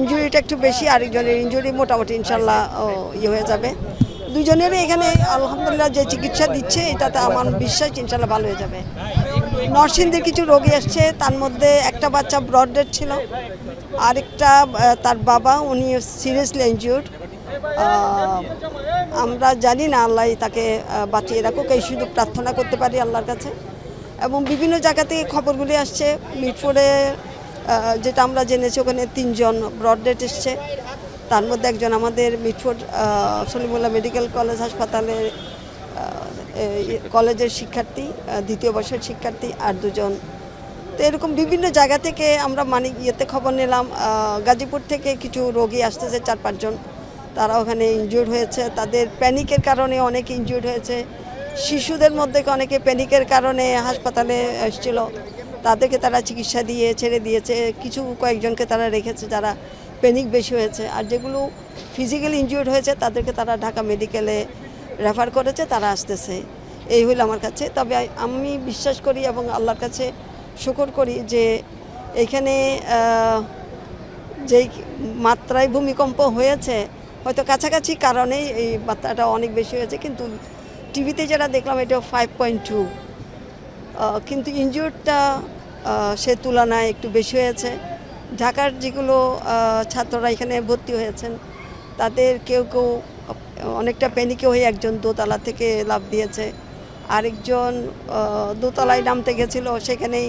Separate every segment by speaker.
Speaker 1: ইঞ্জুরিটা একটু বেশি আরেকজনের ইঞ্জুরি মোটামুটি ইনশাল্লাহ ইয়ে হয়ে যাবে। দুজনেরই এখানে আলহামদুলিল্লাহ যে চিকিৎসা দিচ্ছে এটাতে আমার বিশ্বাস ইনশাল্লাহ ভালো হয়ে যাবে। নরসিংদীর কিছু রোগী এসছে তার মধ্যে একটা বাচ্চা ব্রড ডেড ছিল আরেকটা তার বাবা উনি সিরিয়াসলি ইনজিউর্ড আমরা জানি না আল্লাহ তাকে বাঁচিয়ে রাখুক এই শুধু প্রার্থনা করতে পারি আল্লাহর কাছে। এবং বিভিন্ন জায়গা থেকে খবরগুলি আসছে মিটফোর্ডে আহ, যেটা আমরা জেনেছি, ওখানে তিনজন ব্রড ডেট এসছে। তার মধ্যে একজন আমাদের মিটফোর্ড সলিমুল্লাহ মেডিকেল কলেজ হাসপাতালে কলেজের শিক্ষার্থী দ্বিতীয় বর্ষের শিক্ষার্থী আর দুজন। তো এরকম বিভিন্ন জায়গা থেকে আমরা মানে ইয়েতে খবর নিলাম। গাজীপুর থেকে কিছু রোগী আসতেছে, চার পাঁচজন তারা ওখানে ইনজিউর্ড হয়েছে। তাদের প্যানিকের কারণে অনেক ইনজিউর্ড হয়েছে। শিশুদের মধ্যে অনেকে প্যানিকের কারণে হাসপাতালে এসেছিল। তাদেরকে তারা চিকিৎসা দিয়ে, ছেড়ে দিয়েছে। কিছু কয়েকজনকে তারা রেখেছে যারা প্যানিক বেশি হয়েছে। আর যেগুলো ফিজিক্যালি ইনজিউর্ড হয়েছে, তাদেরকে তারা ঢাকা মেডিকেলে রেফার করেছে, তারা আসতেছে। এই হইল আমার কাছে। তবে আমি বিশ্বাস করি এবং আল্লাহর কাছে শুকর করি যে এখানে যেই মাত্রায় ভূমিকম্প হয়েছে, হয়তো কাছাকাছি কারণেই এই মাত্রাটা অনেক বেশি হয়েছে। কিন্তু টিভিতে যারা দেখলাম, এটা ফাইভ পয়েন্ট টু কিন্তু ইনজিউরটা সে তুলনায় একটু বেশি হয়েছে। ঢাকার যেগুলো ছাত্ররা এখানে ভর্তি হয়েছেন, তাদের কেউ কেউ অনেকটা প্যানিকে হয়ে একজন দোতলা থেকে লাভ দিয়েছে। আরেকজন দোতলায় নামতে গেছিল, সেখানেই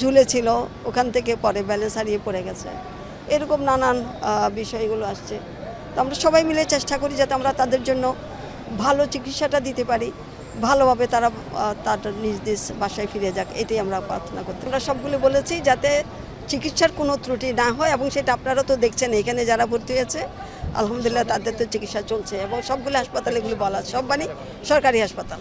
Speaker 1: ঝুলেছিল, ওখান থেকে পরে ব্যালেন্স হারিয়ে পড়ে গেছে। এরকম নানান বিষয়গুলো আসছে। তো আমরা সবাই মিলে চেষ্টা করি যাতে আমরা তাদের জন্য ভালো চিকিৎসাটা দিতে পারি। ভালোভাবে তারা তার নিজ নিজ বাসায় ফিরে যাক, এটাই আমরা প্রার্থনা করতে আমরা সবগুলো বলেছি যাতে চিকিৎসার কোনো ত্রুটি না হয় এবং সেটা আপনারা তো দেখছেন, এখানে যারা ভর্তি হয়েছে, আলহামদুলিল্লাহ তাদের তো চিকিৎসা চলছে এবং সবগুলো হাসপাতাল এগুলো বলা সব মানে সরকারি হাসপাতাল।